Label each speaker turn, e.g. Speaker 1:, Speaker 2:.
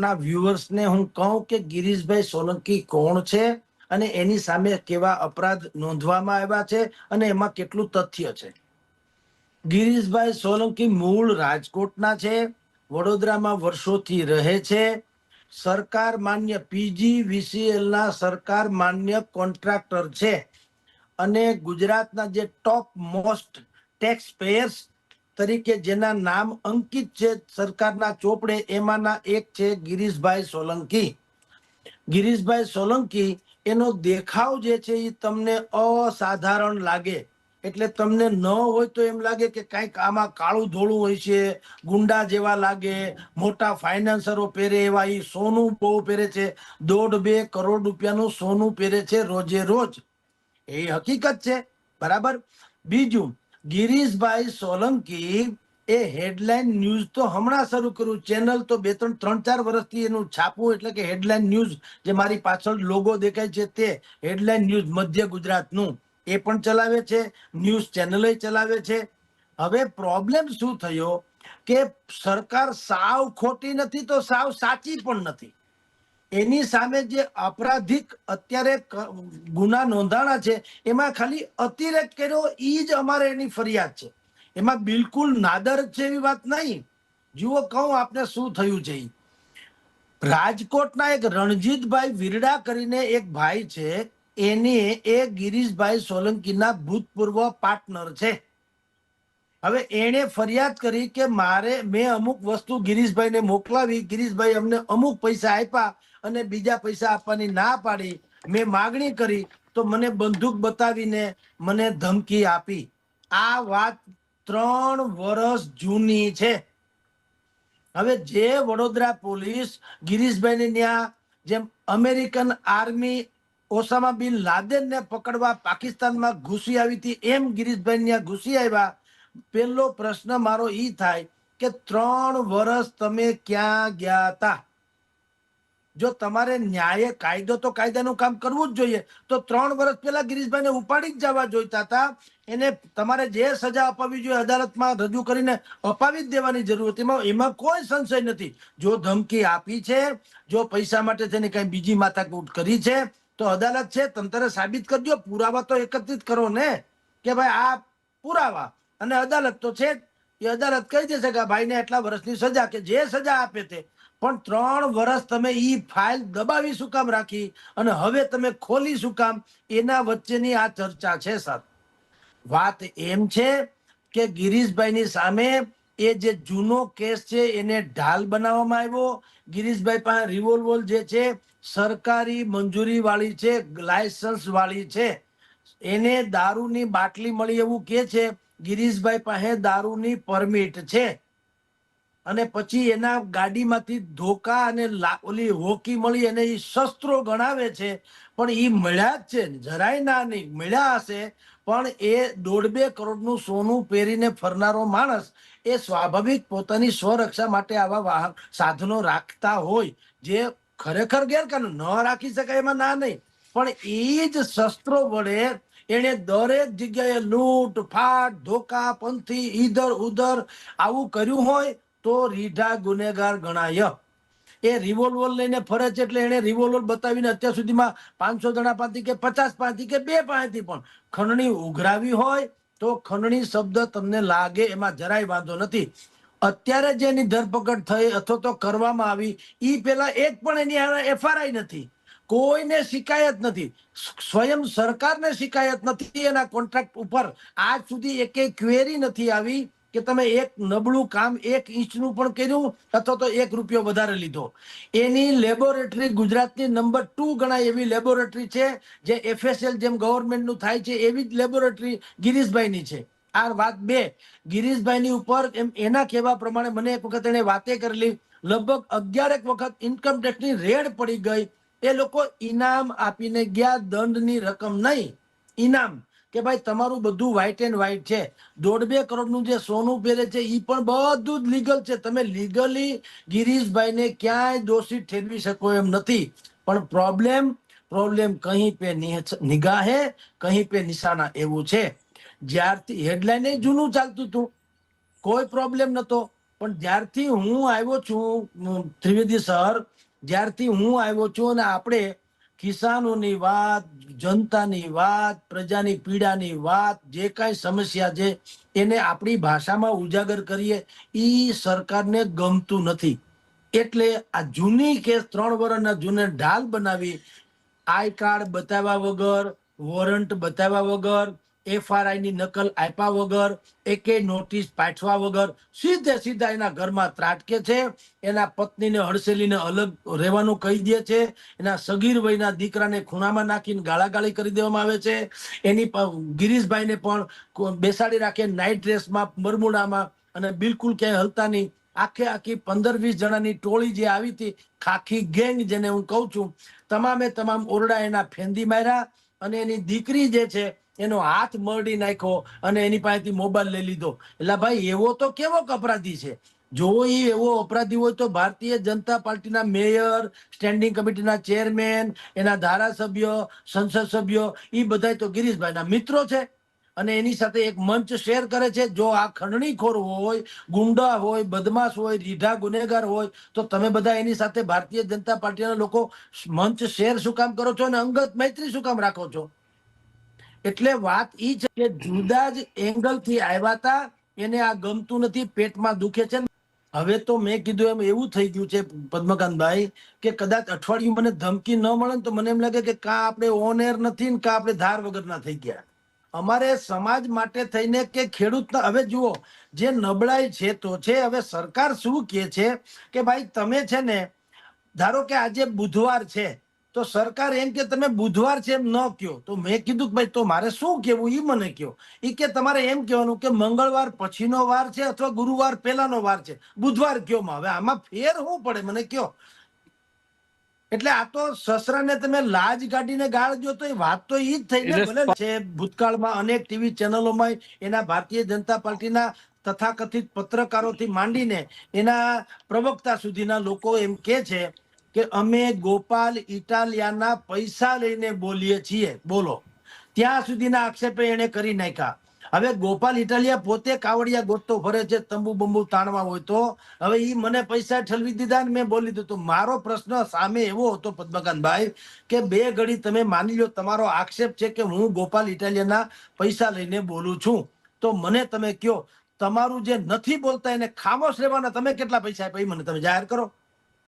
Speaker 1: આપના વ્યુઅર્સને હું કહું કે ગિરીશભાઈ સોલંકી કોણ છે અને એની સામે કેવા અપરાધ નોંધવામાં આવ્યા છે અને એમાં કેટલું તથ્ય છે? ગિરીશભાઈ સોલંકી મૂળ રાજકોટના છે, વડોદરામાં વર્ષોથી રહે છે. સરકાર માન્ય પીજી વીસીએલના સરકાર માન્ય કોન્ટ્રાક્ટર છે અને ગુજરાતના જે ટોપ મોસ્ટ ટેક્સ પેયર્સ તરીકે જેના નામ અંકિત છે સરકારના ચોપડે, એમાંના એક છે ગિરીશભાઈ સોલંકી. ગિરીશભાઈ સોલંકી, એનો દેખાવ જે છે એ તમને અસાધારણ લાગે. એટલે તમને ન હોય તો એમ લાગે કે કંઈક આમાં કાળું ધોળું હોય છે, ગુંડા જેવા લાગે, મોટા ફાઇનાન્સરો પહેરે એવા એ સોનું બહુ પહેરે છે. દોઢ બે કરોડ રૂપિયાનું સોનું પહેરે છે રોજે રોજ. એ હકીકત છે. બરાબર? બીજું ગિરીશભાઈ સોલંકી એ હેડલાઇન ન્યૂઝ તો હમણાં શરૂ કર્યું. ચેનલ તો બે ત્રણ ત્રણ ચાર વર્ષથી એનું છાપવું એટલે કે હેડલાઇન ન્યૂઝ જે મારી પાછળ લોગો દેખાય છે તે હેડલાઇન ન્યૂઝ મધ્ય ગુજરાતનું એ પણ ચલાવે છે, ન્યૂઝ ચેનલ ચલાવે છે. હવે પ્રોબ્લેમ શું થયો કે સરકાર સાવ ખોટી નથી તો સાવ સાચી પણ નથી. એની સામે જે અપરાધિક અત્યારે ગુના નોંધાણા છે, એમાં ખાલી અતિરેક કર્યો એ જ અમારે એની ફરિયાદ છે. એમાં બિલકુલ નાદર છે એવી વાત નહીં. જુઓ, કહું આપને શું થયું છે. રાજકોટના એક રણજીતભાઈ વિરડા કરીને એક ભાઈ છે, એને એ ગિરીશભાઈ સોલંકીના ભૂતપૂર્વ પાર્ટનર છે. હવે એણે ફરિયાદ કરી કે મારે, મેં અમુક વસ્તુ ગિરીશભાઈને મોકલાવી. ગિરીશભાઈ અમને અમુક પૈસા આપ્યા અને બીજા પૈસા આપવાની ના પાડી. મેં માગણી કરી તો મને બંદૂક બતાવીને મને ધમકી આપી. આ વાત ત્રણ વર્ષ જૂની છે. હવે જે વડોદરા પોલીસ ગિરીશભાઈને ત્યાં જેમ અમેરિકન આર્મી ઓસામા બિન લાદેનને પકડવા પાકિસ્તાનમાં ઘૂસી આવી હતી, એમ ગિરીશભાઈ ત્યાં ઘૂસી આવ્યા. પહેલો પ્રશ્ન મારો ઈ થાય કે ત્રણ વર્ષ તમે ક્યાં ગયા હતા જો તમારે ન્યાય કાયદો તો કાયદાનું કામ કરવું જ જોઈએ, તો ત્રણ વર્ષ પહેલા ગિરીશભાઈને ઉપાડી જ જવા જોઈતા હતા એને તમારે જે સજા અપાવી જોઈએ અદાલતમાં રજૂ કરીને અપાવી જ દેવાની જરૂર હતી. એમાં કોઈ સંશય નથી. જો ધમકી આપી છે, જો પૈસા માટે તેને કઈ બીજી માથાકૂટ કરી છે, તો અદાલત છે તંત્રે સાબિત કરજો. પુરાવા તો એકત્રિત કરો ને. કે ભાઈ આ પુરાવા. અને અદાલત તો છે જ. એ અદાલત કહી દેશે કે ભાઈને એટલા વર્ષની સજા કે જે સજા આપે તે. પણ ત્રણ વર્ષ તમે ઈ ફાઇલ દબાવી શું કામ રાખી? અને હવે તમે ખોલી શું કામ? એના વચ્ચેની આ ચર્ચા છે સર વાત એમ છે કે ગિરીશભાઈની સામે એ જે જૂનો કેસ છે એને ઢાલ બનાવવામાં આવ્યો. ગિરીશભાઈ પાસે રિવોલ્વર જે છે, સરકારી મંજૂરી વાળી છે લાયસન્સ વાળી છે. એને દારૂની બાટલી મળી એવું કે છે ગિરીશભાઈ પાસે દારૂની પરમિટ છે. અને પછી એના ગાડીમાંથી ધોકા અને ઓલી હોકી મળી અને એ શસ્ત્રો ગણાવે છે. પણ એ મળ્યા જ છે જરાય ના નહીં. મળ્યા હશે, પણ એ દોઢ બે કરોડનું સોનું પહેરીને ફરનારો માણસ એ સ્વાભાવિક પોતાની સ્વરક્ષા માટે આવા વાહન, સાધનો રાખતા હોય, જે ખરેખર ગેરકાનૂન. ન રાખી શકાય એમાં ના નહીં. પણ એ જ શસ્ત્રો વડે એણે દરેક જગ્યાએ લૂંટ, ફાટ, ધોકા, પંથી, ઈધર, ઉધર આવું કર્યું હોય તો રીઢા ગુનેગાર ગણાય. એ રિવોલ્વર લઈને ફરે છે એટલે એને રિવોલ્વર બતાવીને અત્યાર સુધીમાં પાંચસો જણા પાસેથી કે પચાસ પાસેથી કે બે પાસેથી પણ ખંડણી ઉઘરાવી હોય તો ખંડણી શબ્દ તમને લાગે એમાં જરાય વાંધો નથી. અત્યારે જેની ધરપકડ થઈ અથવા તો કરવામાં આવી એ પેલા એક પણ એની એફઆરઆઈ નથી. કોઈને શિકાયત નથી. સ્વયં સરકારને શિકાયત નથી એના કોન્ટ્રાક્ટ ઉપર. આજ સુધી એકે ક્વેરી નથી આવી કે તમે એક નબળું કામ એક ઇંચનું પણ કર્યું અથવા તો એક રૂપિયો વધારે લીધો. એની લેબોરેટરી ગુજરાતની નંબર ટુ ગણાય એવી લેબોરેટરી છે, જે એફએસએલ જેમ ગવર્મેન્ટનું થાય છે એવી જ લેબોરેટરી ગિરીશભાઈની છે. આ વાત બે. ગિરીશભાઈની ઉપર એમ એના કહેવા પ્રમાણે મને એક વખત એને વાતે કરેલી. લગભગ અગિયારેક વખત ઇન્કમ ટેક્સની રેડ પડી ગઈ. એ લોકો ઇનામ આપીને ગયા, દંડની રકમ નહીં. ઇનામ કે ભાઈ તમારું બધું વ્હાઈટ એન્ડ વ્હાઈટ છે. દોઢ બે કરોડનું જે સોનું પહેરે છે એ પણ બધું જ લીગલ છે. તમે લીગલી ગિરીશભાઈને ક્યાંય દોષિત ઠેરવી શકો એમ નથી. પણ પ્રોબ્લેમ પ્રોબ્લેમ કહીં પે નિગાહે કહીં પે નિશાના એવું છે. જ્યારથી હેડલાઇન જૂનું ચાલતું હતું. કોઈ પ્રોબ્લેમ નતો પણ જ્યારથી હું આવ્યો છું ત્રિવેદી સર જ્યારથી હું આવ્યો છું અને આપણે કિસાનોની વાત, જનતાની વાત, પ્રજાની પીડાની વાત, જે કાંઈ સમસ્યા છે, એને આપણી ભાષામાં ઉજાગર કરીએ એ સરકારને ગમતું નથી. એટલે આ જૂની કેસ ત્રણ વર્ષના જૂને ઢાલ બનાવી, આઈ કાર્ડ બતાવ્યા વગર, વોરંટ બતાવ્યા વગર એફઆરઆઈ ની નકલ આપ્યા વગર, એકે નોટિસ પાઠવા વગર, સીધે સીધા એના ઘરમાં ત્રાટકે છે. એના પત્નીને હડસેલીને અલગ રહેવાનું કહી દે છે. એના સગીર વયના દીકરાને ખૂણામાં નાખીને ગાળાગાળી કરી દેવામાં આવે છે. એની ગિરીશભાઈને પણ બેસાડી રાખે નાઇટ ડ્રેસમાં, બરમુડામાં અને બિલકુલ ક્યાંય હલતા નહીં. આખે આખી પંદર વીસ જણાની ટોળી જે આવી હતી, ખાખી ગેંગ જેને હું કહું છું, તમામે તમામ ઓરડા એના ફેંદી માર્યા અને એની દીકરી જે છે એનો હાથ મરડી નાખ્યો અને એની પાસેથી મોબાઈલ લઈ લીધો. એટલે ભાઈ, એવો તો કેવો અપરાધી છે? જો એ એવો અપરાધી હોય તો ભારતીય જનતા પાર્ટીના મેયર સ્ટેન્ડિંગ કમિટીના ચેરમેન એના ધારાસભ્ય, સંસદ સભ્ય એ બધા તો ગિરીશભાઈના મિત્રો છે. અને એની સાથે એક મંચ શેર કરે છે. જો આ ખંડણીખોર હોય, ગુંડા હોય, બદમાશ હોય, રીઢા ગુનેગાર હોય, તો તમે બધા એની સાથે ભારતીય જનતા પાર્ટીના લોકો મંચ શેર શું કામ કરો છો અને અંગત મૈત્રી શું કામ રાખો છો? એટલે વાત ઈ છે કે જુદા જ એંગલથી આવ્યા હતા એને આ ગમતું નથી, પેટમાં દુખે છે. હવે તો મેં કીધું એમ એવું થઈ ગયું છે પદ્મકાંતભાઈ, કે કદાચ અઠવાડિયું મને ધમકી ન મળે તો મને એમ લાગે કે કા આપણે ઓન એર નથી ને કા આપણે ધાર વગરના થઈ ગયા. અમારે સમાજ માટે થઈને કે ખેડૂતના હવે જુઓ, જે નબળાઈ છે તો છે, હવે સરકાર શું કહે છે કે ભાઈ તમે છે ને, ધારો કે આજે બુધવાર છે તો સરકાર એમ કે તમે બુધવાર છે એમ ન કયો. તો મેં કીધું કે ભાઈ તો મારે શું કેવું એ મને કયો. એ કે તમારે એમ કહેવાનું કે મંગળવાર પછીનો વાર છે અથવા ગુરુવાર પહેલાનો વાર છે? બુધવાર કયો માં હવે આમાં ફેર શું પડે? મને કયો. એટલે આ તો સસરાને તમે લાજ કાઢીને ગાળ દો તો એ વાત તો એ જ થઈ ને ભલે છે ભૂતકાળમાં અનેક ટીવી ચેનલોમાં એના ભારતીય જનતા પાર્ટીના તથાકથિત પત્રકારોથી માંડીને એના પ્રવક્તા સુધીના લોકો એમ કે છે કે અમે ગોપાલ ઇટાલિયાના પૈસા લઈને બોલીએ છીએ. બોલો. ત્યાં સુધીના આક્ષેપે એને કરી નાખ્યા. હવે ગોપાલ ઇટાલિયા પોતે કાવડિયા ગોતતો ફરે છે, તંબુ બંબુ તાણવા હોય તો. હવે એ મને પૈસા ઠલવી દીધા ને મેં બોલી દીધું. મારો પ્રશ્ન સામે એવો હતો પદ્મકાંતભાઈ, કે બે ઘડી તમે માની લો તમારો આક્ષેપ છે કે હું ગોપાલ ઇટાલિયાના પૈસા લઈને બોલું છું. તો મને તમે કયો, તમારું જે નથી બોલતા એને ખામોશ રહેવાના તમે કેટલા પૈસા આપ્યા એ મને તમે જાહેર કરો.